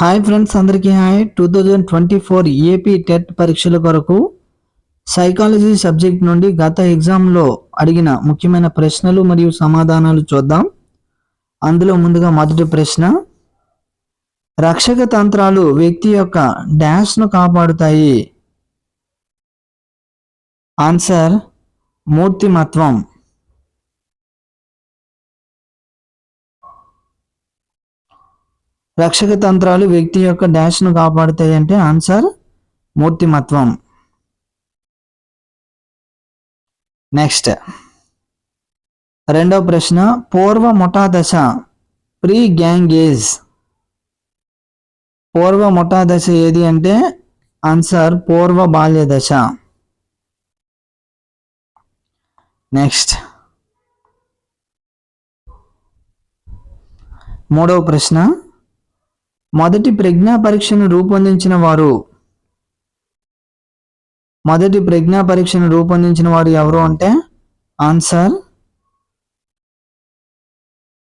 Hi friends అందరికీ hi. Two thousand twenty four AP TET పరీక్షల కొరకు సైకాలజీ సబ్జెక్ట్ నుండి గత ఎగ్జామ్లో అడిగిన ముఖ్యమైన ప్రశ్నలు మరియు సమాధానాలు చూద్దాం. అందులో ముందుగా మొదటి ప్రశ్న రక్షక తంత్రాలు వ్యక్తి యొక్క డ్యాష్ను కాపాడుతాయి? ఆన్సర్ మూర్తిమత్వం. రక్షక తంత్రాలు వ్యక్తి యొక్క డాష్ను కాపాడుతాయి అంటే ఆన్సర్ మూర్తిమత్వం. నెక్స్ట్. రెండవ ప్రశ్న పూర్వ ముఠా దశ ప్రీ గ్యాంగ్ ఏజ్ పూర్వ ముఠా దశ ఏది అంటే ఆన్సర్ పూర్వ బాల్య దశ నెక్స్ట్. మూడవ ప్రశ్న మొదటి ప్రజ్ఞా పరీక్షను రూపొందించిన వారు మొదటి ప్రజ్ఞా పరీక్షను రూపొందించిన వారు ఎవరు అంటే ఆన్సర్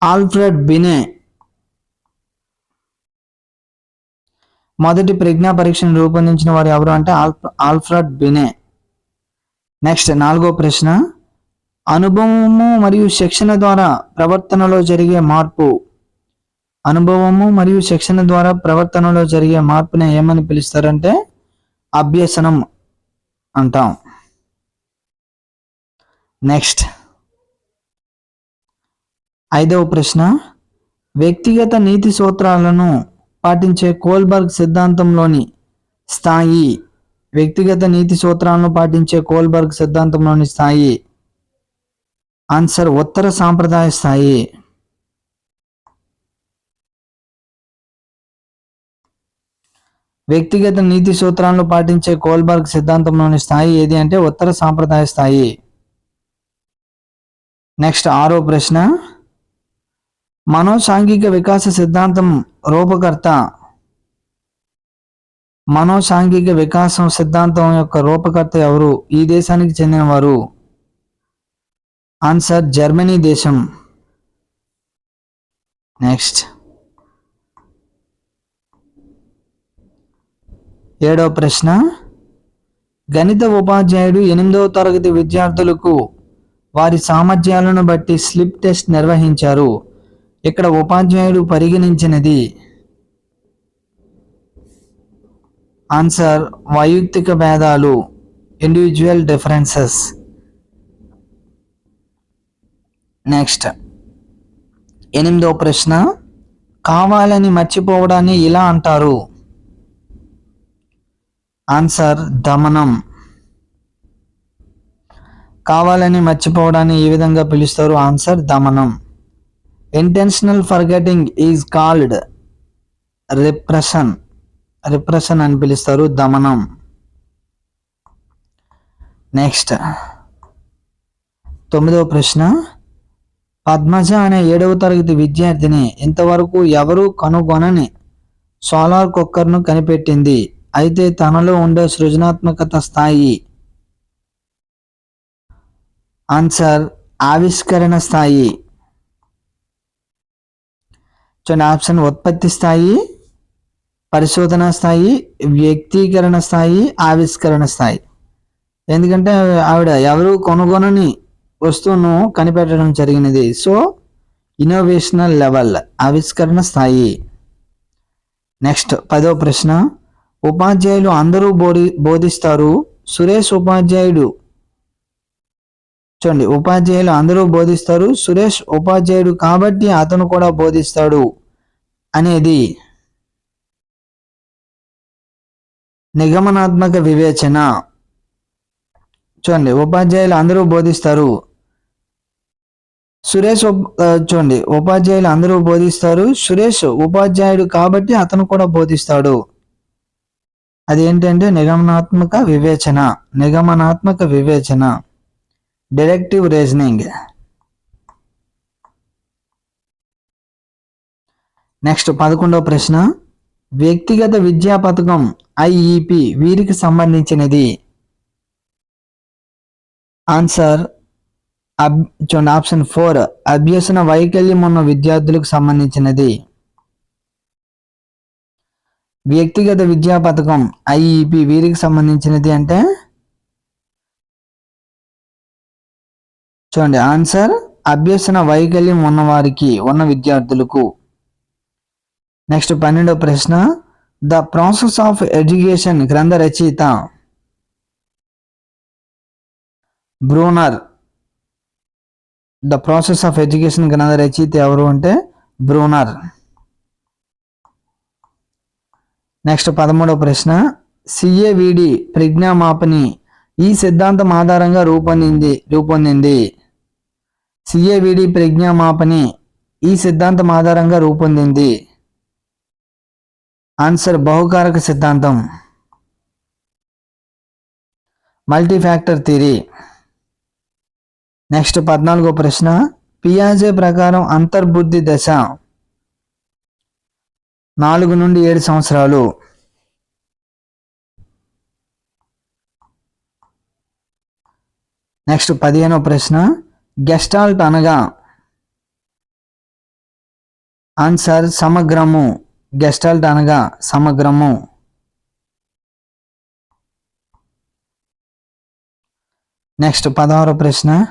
ఆల్ఫ్రెడ్ బినే. మొదటి ప్రజ్ఞా పరీక్షను రూపొందించిన వారు ఎవరు అంటే ఆల్ఫ్రెడ్ బినే. నెక్స్ట్ నాలుగో ప్రశ్న అనుభవము మరియు శిక్షణ ద్వారా ప్రవర్తనలో జరిగే మార్పు. అనుభవము మరియు శిక్షణ ద్వారా ప్రవర్తనలో జరిగే మార్పుని ఏమని పిలుస్తారంటే అభ్యసనం అంటాం. నెక్స్ట్. ఐదవ ప్రశ్న. వ్యక్తిగత నీతి సూత్రాలను పాటించే కోల్బర్గ్ సిద్ధాంతంలోని స్థాయి. వ్యక్తిగత నీతి సూత్రాలను పాటించే కోల్బర్గ్ సిద్ధాంతంలోని స్థాయి. ఆన్సర్ ఉత్తర సాంప్రదాయ స్థాయి. వ్యక్తిగత నీతి సూత్రాలను పాటించే కోల్బర్గ్ సిద్ధాంతంలోని స్థాయి ఏది అంటే ఉత్తర సాంప్రదాయ స్థాయి. నెక్స్ట్ ఆరో ప్రశ్న. మనోసాంఘిక వికాస సిద్ధాంతం రూపకర్త. మనోసాంఘిక వికాసం సిద్ధాంతం యొక్క రూపకర్త ఎవరు? ఈ దేశానికి చెందినవారు. ఆన్సర్ జర్మనీ దేశం. నెక్స్ట్. ఏడవ ప్రశ్న. గణిత ఉపాధ్యాయుడు ఎనిమిదవ తరగతి విద్యార్థులకు వారి సామర్థ్యాలను బట్టి స్లిప్ టెస్ట్ నిర్వహించారు. ఇక్కడ ఉపాధ్యాయుడు పరిగణించినది ఆన్సర్ వైయక్తిక భేదాలు ఇండివిజువల్ డిఫరెన్సెస్ నెక్స్ట్ ఎనిమిదవ ప్రశ్న కావాలని మర్చిపోవడాన్ని ఇలా అంటారు. ఆన్సర్ దమనం. కావాలని మర్చిపోవడాన్ని ఏ విధంగా పిలుస్తారు? Answer దమనం. Intentional forgetting is called repression repression అని పిలుస్తారు దమనం. నెక్స్ట్ తొమ్మిదవ ప్రశ్న. పద్మజ అనే ఏడవ తరగతి విద్యార్థిని ఇంతవరకు ఎవరు కనుగొనని సోలార్ కుక్కర్ను కనిపెట్టింది? అయితే తనలో ఉండే సృజనాత్మకత స్థాయి. ఆన్సర్ ఆవిష్కరణ స్థాయి. చూడండి ఆప్షన్ ఉత్పత్తి స్థాయి పరిశోధన స్థాయి వ్యక్తీకరణ స్థాయి ఆవిష్కరణ స్థాయి. ఎందుకంటే ఆవిడ ఎవరు కొనుగొనని వస్తువును కనిపెట్టడం జరిగినది. సో ఇన్నోవేషనల్ లెవెల్ ఆవిష్కరణ స్థాయి. నెక్స్ట్ పదో ప్రశ్న. ఉపాధ్యాయులు అందరూ బోధి బోధిస్తారు. సురేష్ ఉపాధ్యాయుడు. చూడండి ఉపాధ్యాయులు అందరూ బోధిస్తారు. సురేష్ ఉపాధ్యాయుడు కాబట్టి అతను కూడా బోధిస్తాడు అనేది నిగమనాత్మక వివేచన. చూడండి ఉపాధ్యాయులు అందరూ బోధిస్తారు. సురేష్ చూడండి ఉపాధ్యాయులు అందరూ బోధిస్తారు. సురేష్ ఉపాధ్యాయుడు కాబట్టి అతను కూడా బోధిస్తాడు. అది ఏంటంటే నిగమనాత్మక వివేచన నిగమనాత్మక వివేచన డైరెక్టివ్ రీజనింగ్ నెక్స్ట్ పదకొండవ ప్రశ్న. వ్యక్తిగత విద్యా పథకం ఐఈపి వీరికి సంబంధించినది? ఆన్సర్ అబ్ చూడండి ఆప్షన్ ఫోర్ అభ్యసన వైకల్యం ఉన్న విద్యార్థులకు సంబంధించినది. వ్యక్తిగత విద్యా పథకం ఐఈపి వీరికి సంబంధించినది అంటే? చూడండి ఆన్సర్ అభ్యసన వైకల్యం ఉన్నవారికి ఉన్న విద్యార్థులకు. నెక్స్ట్ పన్నెండో ప్రశ్న ద ప్రాసెస్ ఆఫ్ ఎడ్యుకేషన్ గ్రంథ రచయిత Bruner. The process of education గ్రంథ రచయిత ఎవరు అంటే? బ్రూనర్. నెక్స్ట్ పదమూడవ ప్రశ్న. సిఏవిడి ప్రజ్ఞామాపని ఈ సిద్ధాంతం ఆధారంగా రూపొందింది రూపొందింది. సిఏవిడి ప్రజ్ఞామాపని ఈ సిద్ధాంతం ఆధారంగా రూపొందింది. ఆన్సర్ బహుకారక సిద్ధాంతం. మల్టీఫ్యాక్టర్ థిరీ నెక్స్ట్ పద్నాలుగో ప్రశ్న. పియాజే ప్రకారం అంతర్బుద్ధి దశ నాలుగు నుండి ఏడు సంవత్సరాలు. నెక్స్ట్ పదిహేనో ప్రశ్న. గెస్టాల్ట్ అనగా ఆన్సర్ సమగ్రము. గెస్టాల్ట్ అనగా సమగ్రము. నెక్స్ట్ పదహారో ప్రశ్న.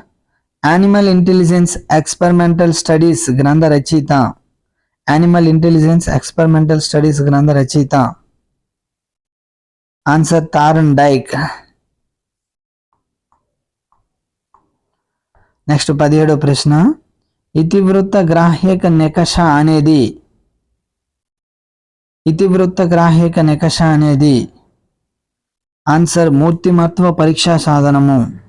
యానిమల్ ఇంటెలిజెన్స్ ఎక్స్పెరిమెంటల్ స్టడీస్ గ్రంథ రచయిత యానిమల్ ఇంటెలిజెన్స్ ఎక్స్పెరిమెంటల్ స్టడీస్ గ్రంథ రచయిత ఆన్సర్ తారన్ డైక్ నెక్స్ట్ పదిహేడో ప్రశ్న. ఇతివృత్త గ్రాహ్యక నికష అనేది. ఇతివృత్త గ్రాహ్యక నికష అనేది. ఆన్సర్ మూర్తిమత్వ పరీక్షా సాధనము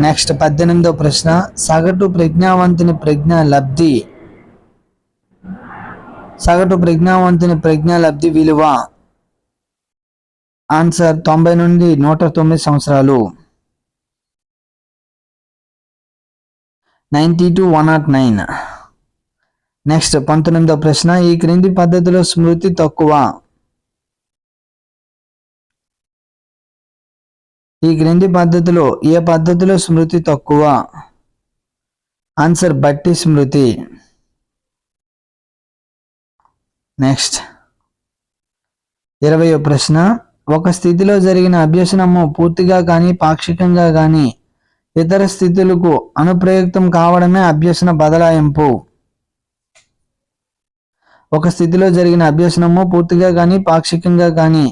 నెక్స్ట్ పద్దెనిమిదో ప్రశ్న సగటు ప్రజ్ఞావంతుని ప్రజ్ఞ లబ్ధి. సగటు ప్రజ్ఞావంతుని ప్రజ్ఞ లబ్ధి విలువ. ఆన్సర్ తొంభై నుండి నూట తొమ్మిది సంవత్సరాలు. Ninety two one nought nine. Next పంతొమ్మిదో ప్రశ్న ఈ క్రింది పద్ధతిలో స్మృతి తక్కువ. ఈ క్రింది పద్ధతిలో ఏ పద్ధతిలో స్మృతి తక్కువ? ఆన్సర్ బట్టి స్మృతి. నెక్స్ట్ ఇరవయో ప్రశ్న. ఒక స్థితిలో జరిగిన అభ్యసనము పూర్తిగా కానీ పాక్షికంగా కానీ ఇతర స్థితులకు అనుప్రయుక్తం కావడమే అభ్యసన బదలాయింపు. ఒక స్థితిలో జరిగిన అభ్యసనము పూర్తిగా కానీ పాక్షికంగా కానీ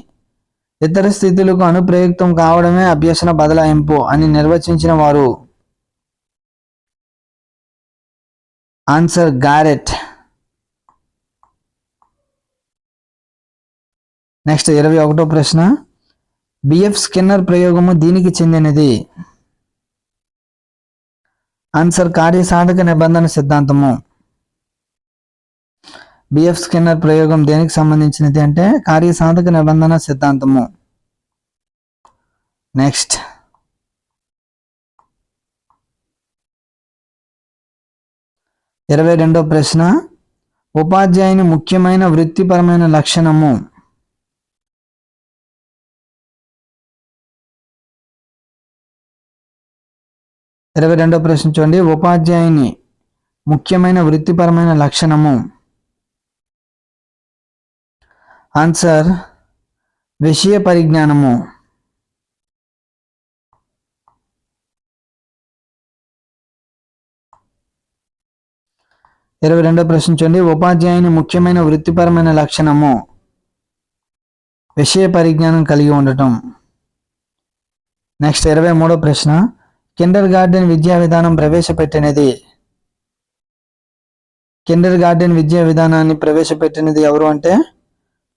ఇతర స్థితులకు అనుప్రయుక్తం కావడమే అభ్యసన బదలాయింపు అని నిర్వచించిన వారు. Answer Garrett. నెక్స్ట్ ఇరవై ఒకటో ప్రశ్న. బిఎఫ్ స్కిన్నర్ ప్రయోగము దీనికి చెందినది. ఆన్సర్ కార్యసాధక నిబంధన సిద్ధాంతము. బిఎఫ్ స్కిన్నర్ ప్రయోగం దేనికి సంబంధించినది అంటే కార్యసాధక నిబంధన సిద్ధాంతము. నెక్స్ట్ ఇరవై రెండో ప్రశ్న. ఉపాధ్యాయుని ముఖ్యమైన వృత్తిపరమైన లక్షణము. ఇరవై రెండో ప్రశ్న చూడండి. ఉపాధ్యాయుని ముఖ్యమైన వృత్తిపరమైన లక్షణము. ఆన్సర్ విషయ పరిజ్ఞానము. ఇరవై రెండో ప్రశ్న చూడండి. ఉపాధ్యాయుని ముఖ్యమైన వృత్తిపరమైన లక్షణము. విషయ పరిజ్ఞానం కలిగి ఉండటం. నెక్స్ట్ ఇరవై మూడో ప్రశ్న. కిండర్ గార్డెన్ విద్యా విధానం ప్రవేశపెట్టినది. కిండర్ గార్డెన్ విద్యా విధానాన్ని ప్రవేశపెట్టినది ఎవరు అంటే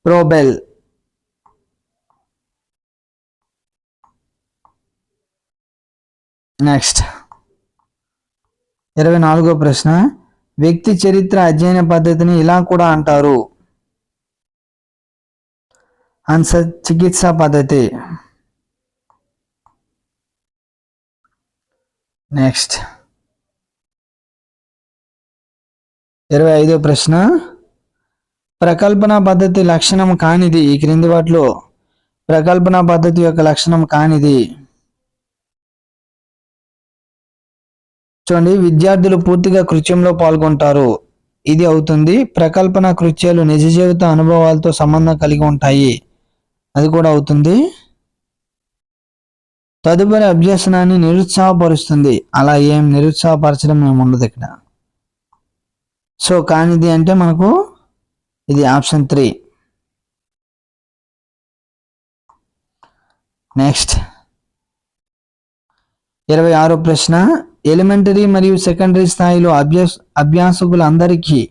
ప్రోబెల్ నెక్స్ట్ ఇరవై నాలుగో ప్రశ్న. వ్యక్తి చరిత్ర అధ్యయన పద్ధతిని ఇలా కూడా అంటారు. ఆన్సర్ చికిత్సా పద్ధతి. నెక్స్ట్ ఇరవై ఐదో ప్రశ్న. ప్రకల్పన పద్ధతి లక్షణం కానిది ఈ క్రింది వాటిలో. ప్రకల్పన పద్ధతి యొక్క లక్షణం కానిది. చూడండి విద్యార్థులు పూర్తిగా కృత్యంలో పాల్గొంటారు. ఇది అవుతుంది ప్రకల్పన కృత్యాలు నిజ జీవిత అనుభవాలతో సంబంధం కలిగి ఉంటాయి. అది కూడా అవుతుంది. తదుపరి అభ్యసనాన్ని నిరుత్సాహపరుస్తుంది. అలా ఏం నిరుత్సాహపరచడం ఏమి ఉండదు ఇక్కడ. సో కానిది అంటే మనకు ఇది ఆప్షన్ త్రీ. నెక్స్ట్. ఇరవై ఆరో ప్రశ్న. ఎలిమెంటరీ మరియు సెకండరీ స్థాయిలో అభ్యాస అభ్యాసకులందరికీ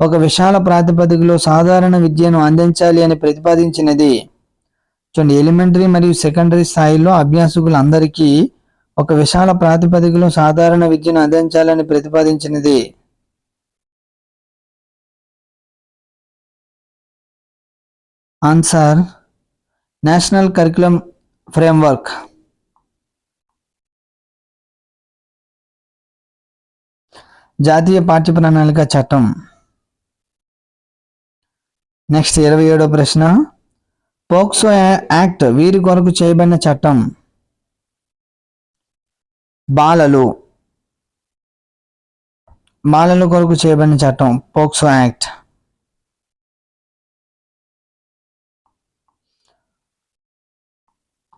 ఒక విశాల ప్రాతిపదికలో సాధారణ విద్యను అందించాలి అని ప్రతిపాదించినది. చూడండి ఎలిమెంటరీ మరియు సెకండరీ స్థాయిలో అభ్యాసకులందరికీ ఒక విశాల ప్రాతిపదికలో సాధారణ విద్యను అందించాలని ప్రతిపాదించినది. ఆన్సర్ నేషనల్ కరికులం ఫ్రేమ్వర్క్ జాతీయ పాఠ్య ప్రణాళిక చట్టం. నెక్స్ట్ ఇరవై ఏడో ప్రశ్న. పోక్సో యాక్ట్ వీరి కొరకు చేయబడిన చట్టం. బాలలు. బాలల కొరకు చేయబడిన చట్టం. పోక్సో యాక్ట్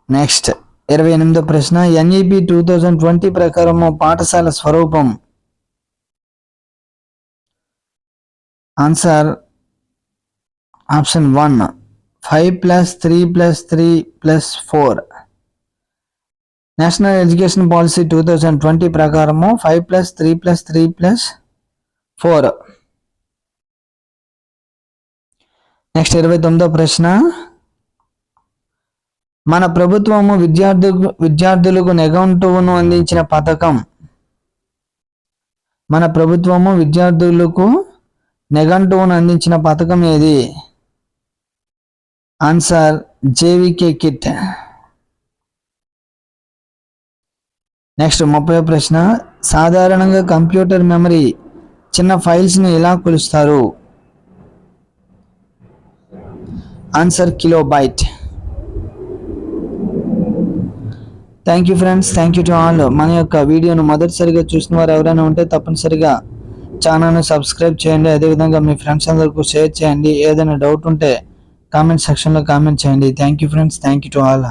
నెక్స్ట్ ఇరవై ఎనిమిదో ప్రశ్న ఎన్ఈపి టూ థౌజండ్ ట్వంటీ ప్రకారము పాఠశాల స్వరూపం. Answer option one five plus three plus three plus four national education policy two thousand twenty ప్రకారము five plus three plus three plus four next ఇరవై తొమ్మిదో ప్రశ్న మన ప్రభుత్వము విద్యార్థు విద్యార్థులకు నిఘంటువును అందించిన పథకం. మన ప్రభుత్వము విద్యార్థులకు నిఘంటువును అందించిన పథకం ఏది? Answer JVK kit. నెక్స్ట్ ముప్పై ప్రశ్న. సాధారణంగా కంప్యూటర్ మెమరీ చిన్న ఫైల్స్ని ఎలా కొలుస్తారు? Answer kilo byte thank you friends thank you to all మన యొక్క వీడియోను మొదటిసారిగా చూసిన వారు ఎవరైనా ఉంటే తప్పనిసరిగా ఛానల్ని సబ్స్క్రైబ్ చేయండి. అదేవిధంగా మీ ఫ్రెండ్స్ అందరికీ షేర్ చేయండి. ఏదైనా డౌట్ ఉంటే కామెంట్ సెక్షన్లో కామెంట్ చేయండి. Thank you friends thank you to all